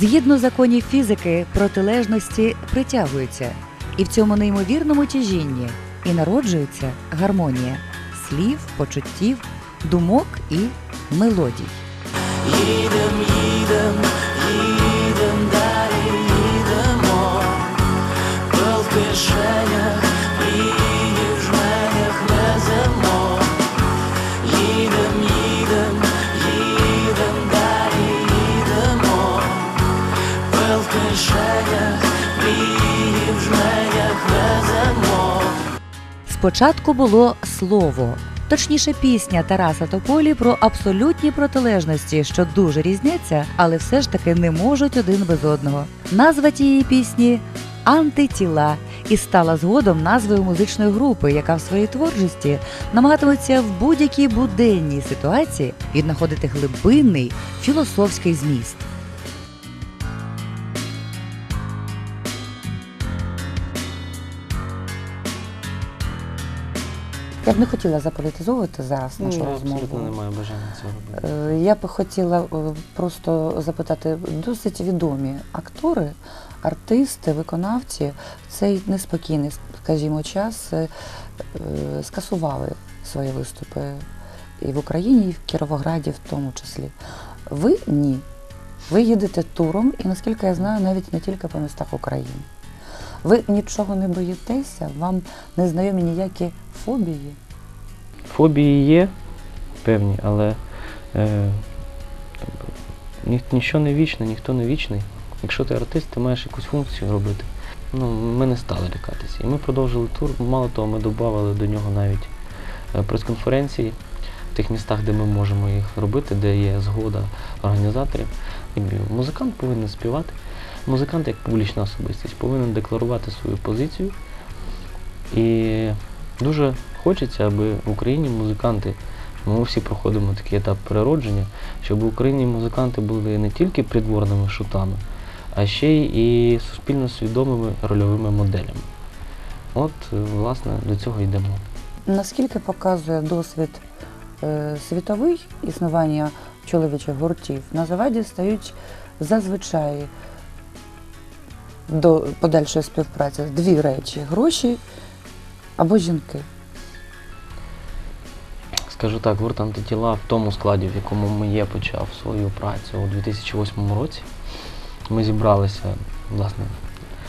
Згідно законів фізики, протилежності притягуються, і в цьому неймовірному тяжінні і народжується гармонія слів, почуттів, думок і мелодій. Їдем, їдем, Спочатку було слово, точніше пісня Тараса Тополі про абсолютні протилежності, що дуже різняться, але все ж таки не можуть один без одного. Назва тієї пісні Антитіла і стала згодом назвою музичної групи, яка в своїй творчості намагатиметься в будь-якій буденній ситуації віднаходити глибинний філософський зміст. Я б не хотіла заполітизовувати зараз нашу розмову. абсолютно немає бажання цього робити. Е, Я би хотіла е, просто запитати, досить відомі актори, артисти, виконавці в цей неспокійний, скажімо, час е, е, скасували свої виступи і в Україні, і в Кіровограді в тому числі. Ви ні. Ви їдете туром, і наскільки я знаю, навіть не тільки по містах України. Ви нічого не боїтеся, вам не знайомі ніякі фобії. Фобії є певні, але е, ні, ніщо не вічне, ніхто не вічний. Якщо ти артист, ти маєш якусь функцію робити. Ну, ми не стали лякатися. І ми продовжили тур. Мало того, ми додавали до нього навіть е, прес-конференції в тих містах, де ми можемо їх робити, де є згода організаторів. І музикант повинен співати. Музикант, як публічна особистість, повинен декларувати свою позицію. І дуже хочеться, аби в Україні музиканти, ми всі проходимо такий етап переродження, щоб в Україні музиканти були не тільки придворними шутами, а ще й суспільно свідомими рольовими моделями. От, власне, до цього йдемо. Наскільки показує досвід е, світовий існування чоловічих гуртів, на заваді стають зазвичай до подальшої співпраці дві речі гроші або жінки. Скажу так, гурт антитіла в тому складі, в якому ми є, почав свою працю у 2008 році. Ми зібралися, власне,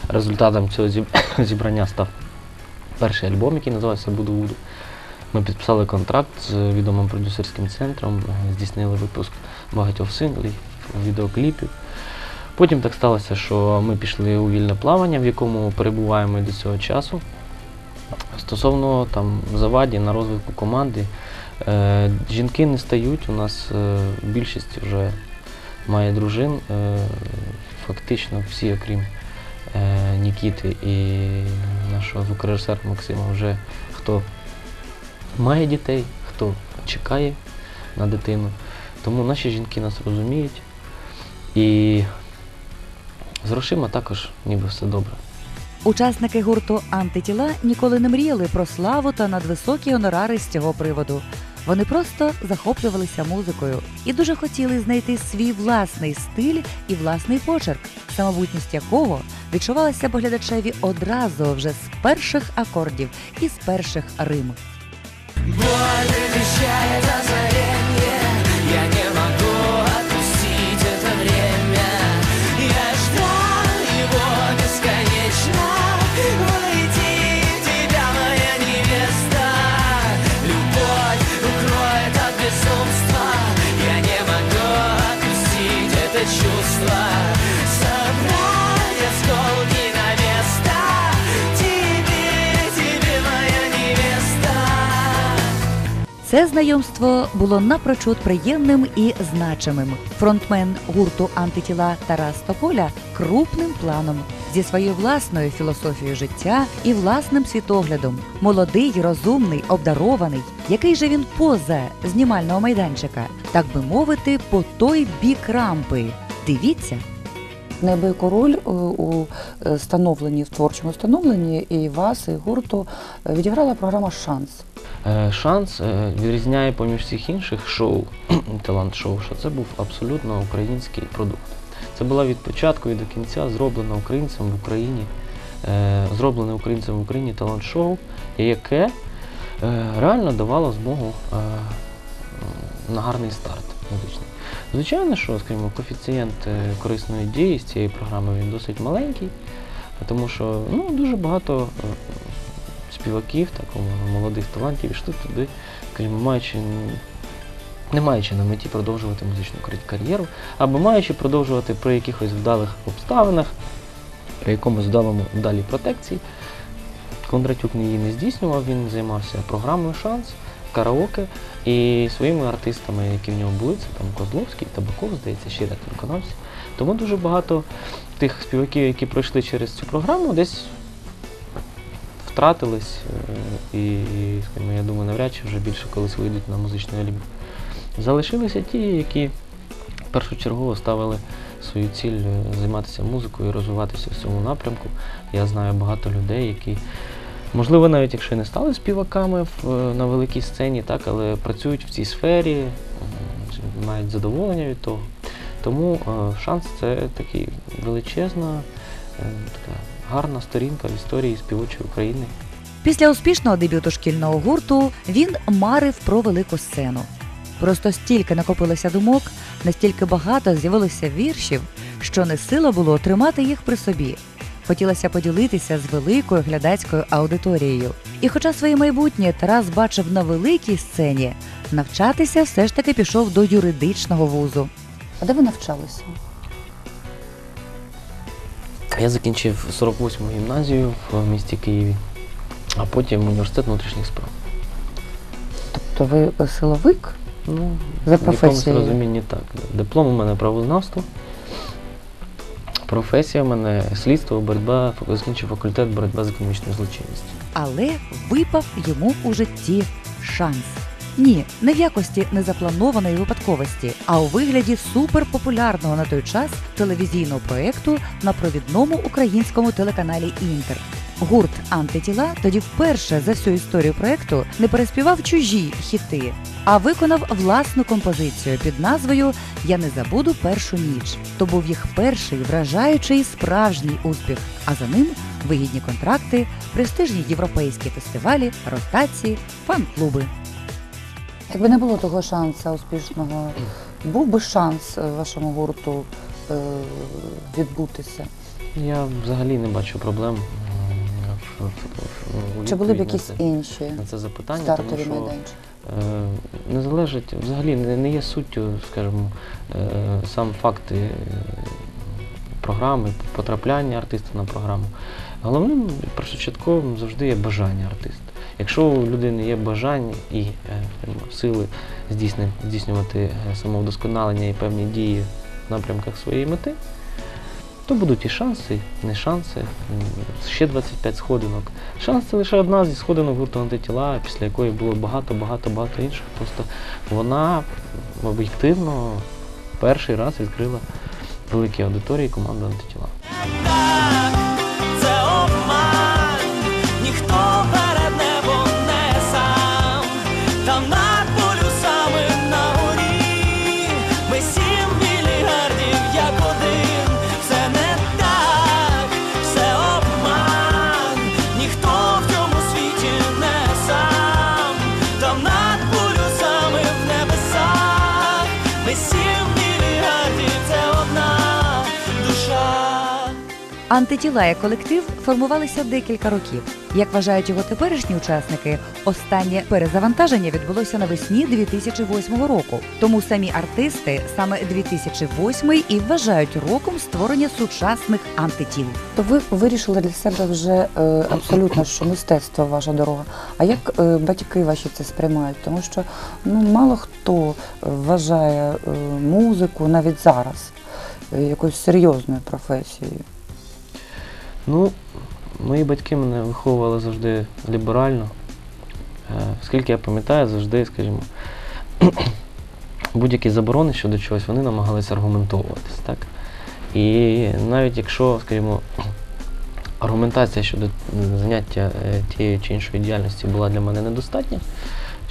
результатом цього зібрання став перший альбом, який називався Буду Вуду. Ми підписали контракт з відомим продюсерським центром, здійснили випуск багатьох синглів, відеокліпів. Потім так сталося, що ми пішли у вільне плавання, в якому перебуваємо і до цього часу. Стосовно там заваді на розвитку команди, е, жінки не стають. У нас е, більшість вже має дружин. Е, фактично всі, окрім е, Нікіти і нашого звукорежисера Максима, вже хто має дітей, хто чекає на дитину. Тому наші жінки нас розуміють. І з грошима також ніби все добре. Учасники гурту Антитіла ніколи не мріяли про славу та надвисокі гонорари з цього приводу. Вони просто захоплювалися музикою і дуже хотіли знайти свій власний стиль і власний почерк, самобутність якого відчувалася б глядачеві одразу вже з перших акордів і з перших рим. Боль Це знайомство було напрочуд приємним і значимим. Фронтмен гурту антитіла Тарас Тополя крупним планом зі своєю власною філософією життя і власним світоглядом. Молодий, розумний, обдарований. Який же він поза знімального майданчика, так би мовити, по той бік рампи. Дивіться. Неабияку роль е, у е, становленні в творчому становленні і вас, і гурту е, відіграла програма Шанс. Шанс відрізняє поміж всіх інших шоу, талант-шоу, що це був абсолютно український продукт. Це була від початку і до кінця зроблена українцем в Україні, зроблене українцем в Україні талант-шоу, яке реально давало змогу на гарний старт музичний. Звичайно, що, скажімо, коефіцієнт е, корисної дії з цієї програми він досить маленький, тому що ну, дуже багато е, співаків, так, молодих талантів йшли туди, скажімо, маючи, не маючи на меті продовжувати музичну кар'єру, або маючи продовжувати при якихось вдалих обставинах, при якомусь вдалому вдалій протекції. Кондратюк її не здійснював, він займався програмою Шанс, караоке і своїми артистами, які в нього були, це там Козловський, Табаков, здається, ще ряд виконавців. Тому дуже багато тих співаків, які пройшли через цю програму, десь втратились. е, І, скажімо, я думаю, навряд чи вже більше колись вийдуть на музичний олімп. Залишилися ті, які першочергово ставили свою ціль е, займатися музикою і розвиватися в цьому напрямку. Я знаю багато людей, які, можливо, навіть якщо не стали співаками на великій сцені, так, але працюють в цій сфері, мають задоволення від того. Тому е, шанс це такий величезна, е, така гарна сторінка в історії співочої України. Після успішного дебюту шкільного гурту він марив про велику сцену. Просто стільки накопилося думок, настільки багато з'явилося віршів, що не сила було тримати їх при собі. Хотілося поділитися з великою глядацькою аудиторією. І хоча своє майбутнє Тарас бачив на великій сцені, навчатися все ж таки пішов до юридичного вузу. А де ви навчалися? Я закінчив 48-му гімназію в місті Києві, а потім університет внутрішніх справ. Тобто ви силовик? Ну, За в якомусь розумінні так. Диплом у мене правознавство. Професія в мене слідство, боротьба, закінчив факультет боротьба з економічною злочинністю. Але випав йому у житті шанс. Ні, не в якості незапланованої випадковості, а у вигляді суперпопулярного на той час телевізійного проєкту на провідному українському телеканалі Інтер. Гурт Антитіла тоді вперше за всю історію проєкту не переспівав чужі хіти, а виконав власну композицію під назвою Я не забуду першу ніч. То був їх перший вражаючий справжній успіх. А за ним вигідні контракти, престижні європейські фестивалі, ротації, фан-клуби. Якби не було того шансу успішного, був би шанс е, вашому гурту е, відбутися? Я взагалі не бачу проблем. Чи були б на якісь це- інші на це запитання, стартові тому майданчики? Е, не залежить, взагалі не, не є суттю, скажімо, е, сам факт е, програми, потрапляння артиста на програму. Головним першочатковим завжди є бажання артиста. Якщо у людини є бажання і скажімо, сили здійснювати самовдосконалення і певні дії в напрямках своєї мети, то будуть і шанси, не шанси, ще 25 сходинок. Шанс це лише одна зі сходинок гурту антитіла, після якої було багато, багато, багато інших. Просто вона об'єктивно перший раз відкрила великі аудиторії команду антитіла. Антитіла як колектив формувалися декілька років. Як вважають його теперішні учасники, останнє перезавантаження відбулося навесні 2008 року. Тому самі артисти саме 2008 і вважають роком створення сучасних антитіл. То ви вирішили для себе вже е, абсолютно, що мистецтво ваша дорога. А як е, батьки ваші це сприймають? Тому що ну мало хто е, вважає е, музику навіть зараз е, якоюсь серйозною професією. Ну, мої батьки мене виховували завжди ліберально. Е, Скільки я пам'ятаю, завжди, скажімо, будь-які заборони щодо чогось, вони намагалися аргументовуватись, так? І навіть якщо, скажімо, аргументація щодо заняття е, тієї чи іншої діяльності була для мене недостатня,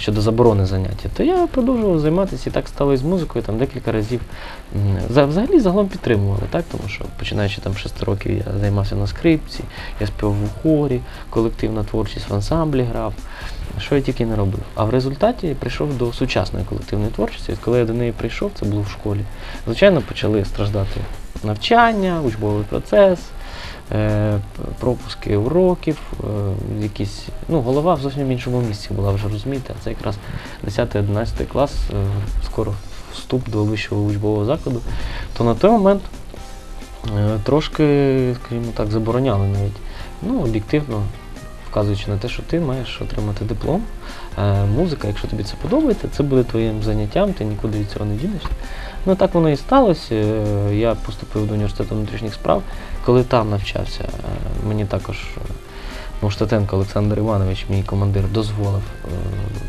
щодо заборони заняття, то я продовжував займатися і так стало з музикою там декілька разів. За- Взагалі загалом підтримували, так? тому що починаючи там 6 років я займався на скрипці, я співав у хорі, колективна творчість в ансамблі грав. Що я тільки не робив. А в результаті я прийшов до сучасної колективної творчості. Коли я до неї прийшов, це було в школі. Звичайно, почали страждати навчання, учбовий процес, пропуски уроків, е, якісь. Ну, голова в зовсім іншому місці була вже розумієте. А це якраз 10-11 клас, е, скоро вступ до вищого учбового закладу. То на той момент е, трошки, скажімо так, забороняли навіть. Ну, об'єктивно, вказуючи на те, що ти маєш отримати диплом. Е, музика, якщо тобі це подобається, це буде твоїм заняттям, ти нікуди від цього не дінешся. Ну так воно і сталося. Я поступив до університету внутрішніх справ. Коли там навчався, е, мені також е, Муштатенко Олександр Іванович, мій командир, дозволив е,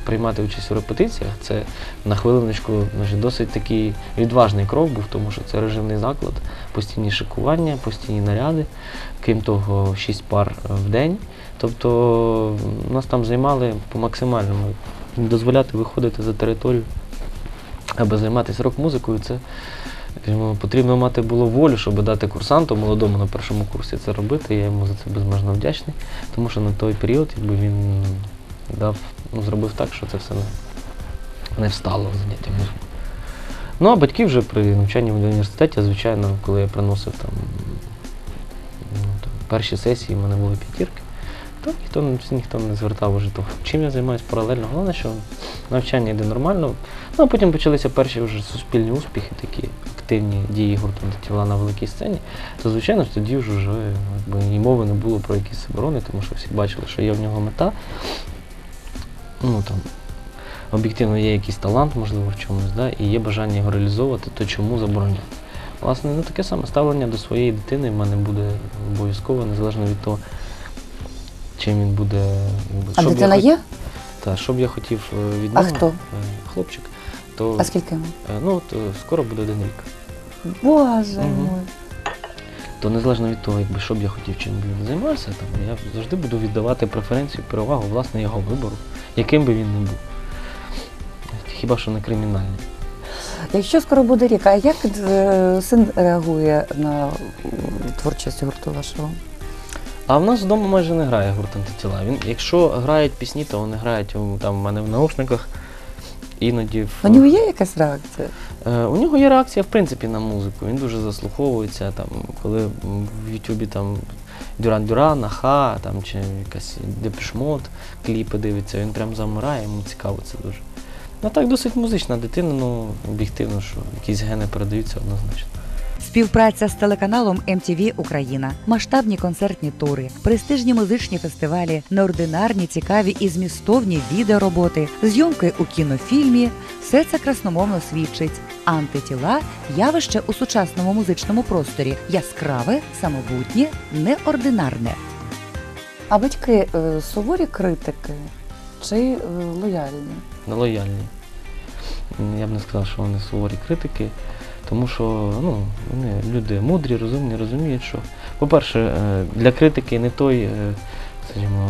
приймати участь у репетиціях. Це на хвилиночку досить такий відважний крок був, тому що це режимний заклад, постійні шикування, постійні наряди, крім того, шість пар в день. Тобто нас там займали по максимальному дозволяти виходити за територію, аби займатися рок-музикою. Це скажімо, потрібно мати було волю, щоб дати курсанту молодому на першому курсі це робити. Я йому за це безмежно вдячний, тому що на той період якби він дав, ну, зробив так, що це все не, встало заняття музикою. Ну, а батьки вже при навчанні в університеті, звичайно, коли я приносив там, ну, там перші сесії, в мене були п'ятірки, то ніхто, ніхто не звертав уже того, чим я займаюся паралельно. Головне, що навчання йде нормально. Ну, а потім почалися перші вже суспільні успіхи, такі активні дії гурту тіла на великій сцені, то звичайно ж тоді вже, якби, і мови не було про якісь заборони, тому що всі бачили, що є в нього мета. Ну там об'єктивно є якийсь талант, можливо, в чомусь, да, і є бажання його реалізовувати, то чому забороняти? Власне, ну таке саме ставлення до своєї дитини в мене буде обов'язково, незалежно від того, чим він буде. А що б я дитина хот- є? Та, що б я хотів е, від А нього, хто? е, хлопчик, то А скільки йому? е, ну, от, е, скоро буде один рік. Боже Мгм. мой. То незалежно від того, якби що б я хотів, чим би він займався, там, я завжди буду віддавати преференцію, перевагу власне його вибору, яким би він не був. Хіба що не кримінальний. Якщо скоро буде рік, а як е, син реагує на м, творчість гурту вашого? А в нас вдома майже не грає гурт антитіла. Він, якщо грають пісні, то вони грають у- там в мене в наушниках. Іноді в, На нього є якась реакція? Е, у нього є реакція в принципі на музику. Він дуже заслуховується. Там, коли в Ютубі там Дюран Дюран, Аха, там чи якась Депешмот, кліпи дивиться, він прям замирає, йому цікаво це дуже. Ну так досить музична дитина, ну об'єктивно, що якісь гени передаються однозначно. Співпраця з телеканалом MTV Україна, масштабні концертні тури, престижні музичні фестивалі, неординарні, цікаві і змістовні відеороботи, зйомки у кінофільмі все це красномовно свідчить. Антитіла явище у сучасному музичному просторі яскраве, самобутнє, неординарне. А батьки е, суворі критики чи е, лояльні? Нелояльні. Я б не сказав, що вони суворі критики, тому що ну, вони люди мудрі, розумні, розуміють, що, по-перше, е, для критики не той, е, скажімо,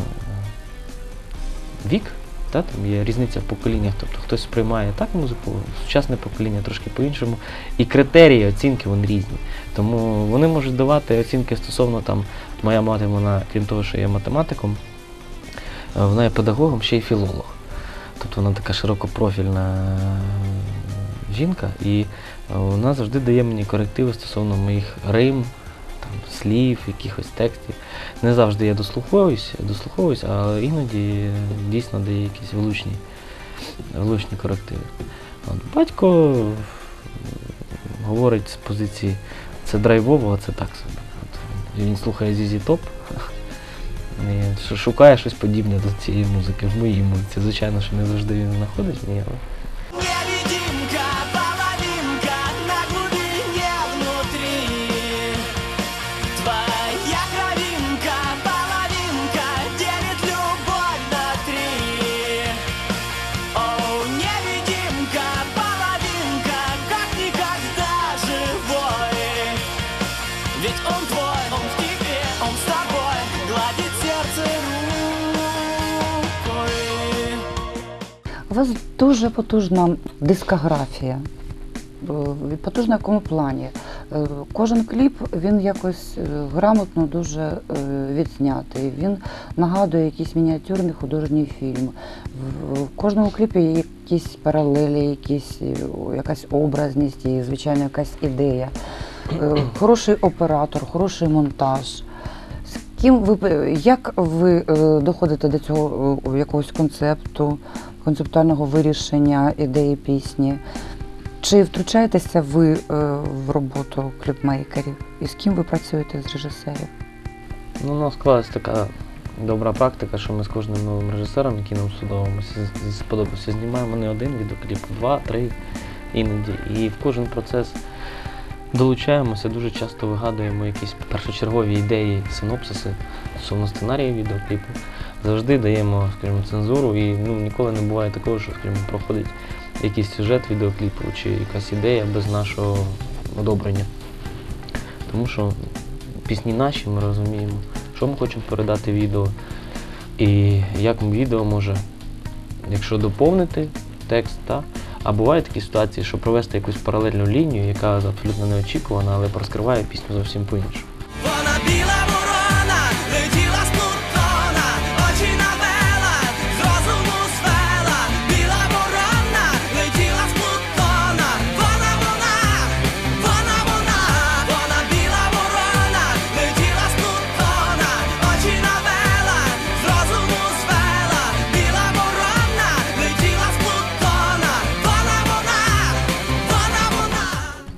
вік, та, там є різниця в поколіннях, тобто хтось сприймає так музику, сучасне покоління трошки по-іншому, і критерії оцінки вони різні. Тому вони можуть давати оцінки стосовно там, моя мати, вона, крім того, що є математиком, е, вона є педагогом, ще й філолог. Тобто вона така широкопрофільна жінка, і вона завжди дає мені корективи стосовно моїх рим, там, слів, якихось текстів. Не завжди я дослуховуюсь, дослуховуюсь, а іноді дійсно дає якісь влучні, влучні корективи. От, батько говорить з позиції це драйвово, а це так собі. От, він слухає Зізі Топ. І шукає щось подібне до цієї музики в моїй музиці. Звичайно, що не завжди він знаходить мені, але Вас дуже потужна дискографія. Е, Потужна в якому плані? Е, Кожен кліп він якось е, грамотно дуже відзнятий. Він нагадує якийсь мініатюрний художній фільм. В кожному кліпі є якісь паралелі, якісь, якась образність і, звичайно, якась ідея. Хороший оператор, хороший монтаж. З ким ви як ви е, доходите до цього е, якогось концепту, концептуального вирішення ідеї пісні? Чи втручаєтеся ви е, в роботу кліпмейкерів? І з ким ви працюєте з режисерів? Ну, у нас склалась така добра практика, що ми з кожним новим режисером, який нам з- сподобався, знімаємо не один відеокліп, два, три іноді. І в кожен процес долучаємося, дуже часто вигадуємо якісь першочергові ідеї, синопсиси стосовно сценарію відеокліпу. Завжди даємо, скажімо, цензуру, і ну, ніколи не буває такого, що скажімо, проходить якийсь сюжет відеокліпу чи якась ідея без нашого одобрення. Тому що пісні наші, ми розуміємо, що ми хочемо передати відео, і як відео може, якщо доповнити текст, та, а бувають такі ситуації, що провести якусь паралельну лінію, яка абсолютно неочікувана, але розкриває пісню зовсім по-іншому. Вона біла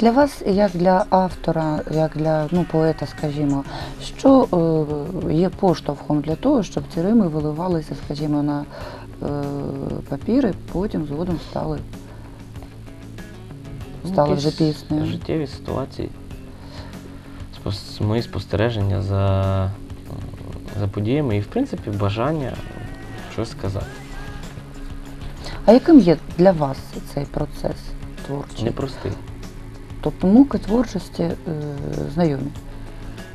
Для вас, як для автора, як для ну, поета, скажімо, що е, є поштовхом для того, щоб ці рими виливалися, скажімо, на е, папір і потім згодом стали, стали вже піснею? Життєві ситуації. Спос- Мої спостереження за, за подіями і, в принципі, бажання щось сказати. А яким є для вас цей процес творчий? Непростий. Тобто муки творчості е, знайомі.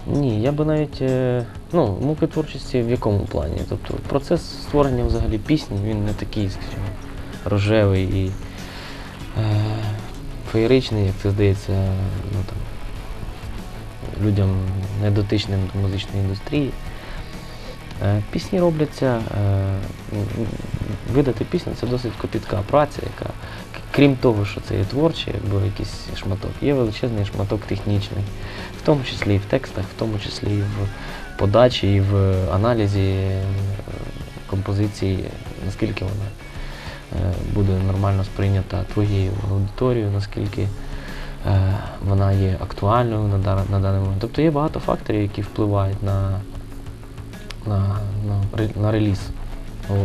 Ні, я би навіть е, ну, муки творчості в якому плані? Тобто процес створення взагалі пісні, він не такий, скажімо, рожевий і е, феєричний, як це здається, ну, там, людям недотичним до музичної індустрії. Е, Пісні робляться, е, видати пісню це досить копітка праця, яка, крім того, що це є творче, якби якийсь шматок, є величезний шматок технічний, в тому числі і в текстах, в тому числі і в подачі, і в аналізі е, композиції, наскільки вона е, буде нормально сприйнята твоєю аудиторією, наскільки е, вона є актуальною на, даний момент. Тобто є багато факторів, які впливають на, на, на, на реліз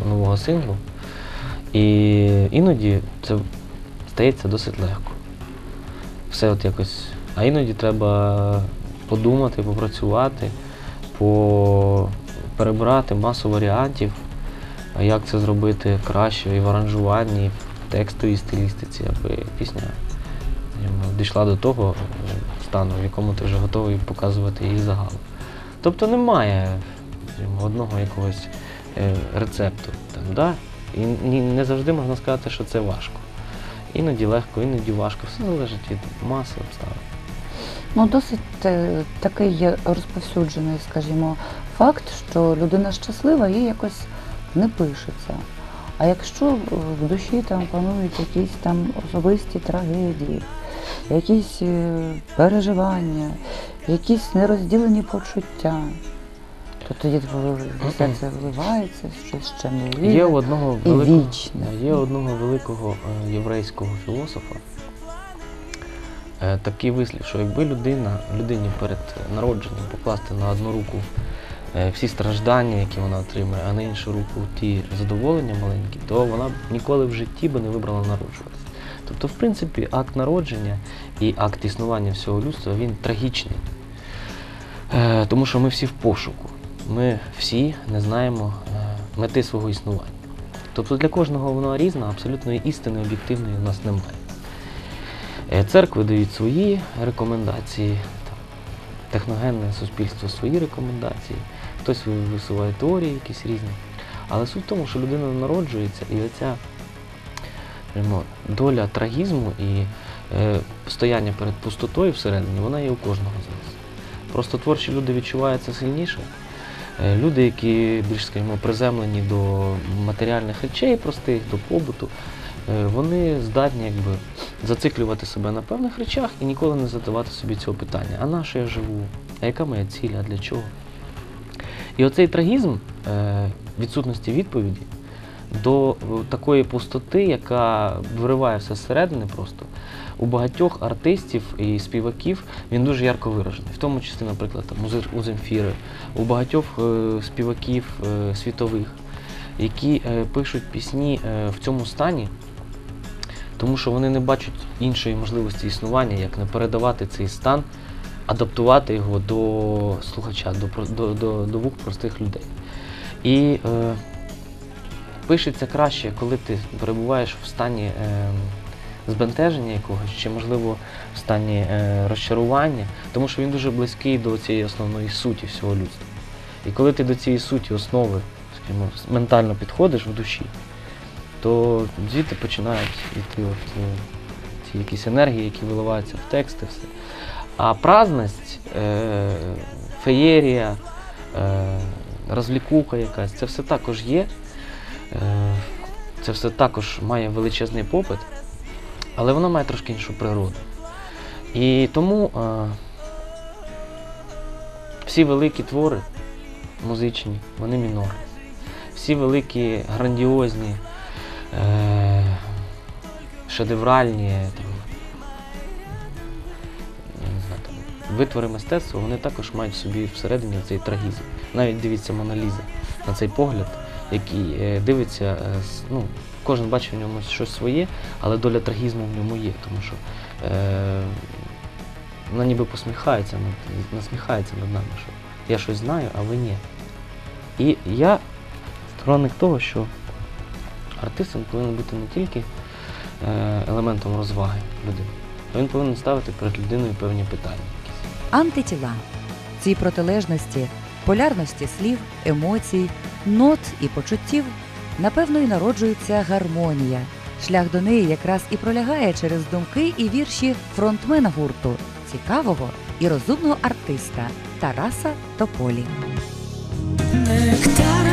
нового синглу. І іноді це стається досить легко. Все от якось. А іноді треба подумати, попрацювати, по... перебрати масу варіантів, як це зробити краще і в аранжуванні, і в текстовій стилістиці, аби пісня дійшла до того стану, в якому ти вже готовий показувати її загалом. Тобто немає одного якогось е, рецепту. Там, да? І не завжди можна сказати, що це важко. Іноді легко, іноді важко. Все залежить від маси обставин. Ну, досить е, такий розповсюджений, скажімо, факт, що людина щаслива їй якось не пишеться. А якщо в душі там панують якісь там особисті трагедії, якісь е, переживання, якісь нерозділені почуття, то тоді все це вливається, щось ще Є у одного і великого, вічне. є одного великого єврейського філософа е, такий вислів, що якби людина, людині перед народженням покласти на одну руку е, всі страждання, які вона отримує, а на іншу руку ті задоволення маленькі, то вона б ніколи в житті би не вибрала народжуватися. Тобто, в принципі, акт народження і акт існування всього людства він трагічний. Е, тому що ми всі в пошуку. Ми всі не знаємо е, мети свого існування. Тобто для кожного воно різна, абсолютної істини об'єктивної в нас немає. Е, Церкви дають свої рекомендації, техногенне суспільство свої рекомендації, хтось висуває теорії якісь різні. Але суть в тому, що людина народжується і оця скажімо, доля трагізму і е, стояння перед пустотою всередині, вона є у кожного з нас. Просто творчі люди відчувають це сильніше. Е, Люди, які більш, скажімо, приземлені до матеріальних речей простих, до побуту, е, вони здатні якби зациклювати себе на певних речах і ніколи не задавати собі цього питання: а на що я живу? А яка моя ціль? А для чого? І оцей трагізм е, відсутності відповіді до такої пустоти, яка вириває все зсередини просто. У багатьох артистів і співаків він дуже ярко виражений, в тому числі, наприклад, там, у Земфіри, у багатьох е, співаків е, світових, які е, пишуть пісні е, в цьому стані, тому що вони не бачать іншої можливості існування, як не передавати цей стан, адаптувати його до слухача, до, до, до, до вух простих людей. І е, пишеться краще, коли ти перебуваєш в стані е, збентеження якогось, чи, можливо, в стані е, розчарування, тому що він дуже близький до цієї основної суті всього людства. І коли ти до цієї суті, основи, скажімо, ментально підходиш в душі, то звідти починають йти от, е, ці якісь енергії, які виливаються в тексти, все. А праздність, е, феєрія, е, розвлікуха якась, це все також є. Е, це все також має величезний попит, але воно має трошки іншу природу. І тому е, всі великі твори музичні, вони мінорні. Всі великі, грандіозні, е, шедевральні там, не знаю, там, витвори мистецтва, вони також мають собі всередині цей трагізм. Навіть дивіться Моноліза на цей погляд, який е, дивиться, е, ну, кожен бачить в ньому щось своє, але доля трагізму в ньому є, тому що е, вона ніби посміхається, над- насміхається над нами, що я щось знаю, а ви ні. І я сторонник того, що артистом повинен бути не тільки е, елементом розваги людини, а він повинен ставити перед людиною певні питання. якісь. Антитіла. Ці протилежності, полярності слів, емоцій, нот і почуттів, напевно, і народжується гармонія. Шлях до неї якраз і пролягає через думки і вірші фронтмена гурту, цікавого і розумного артиста Тараса Тополі. Нектара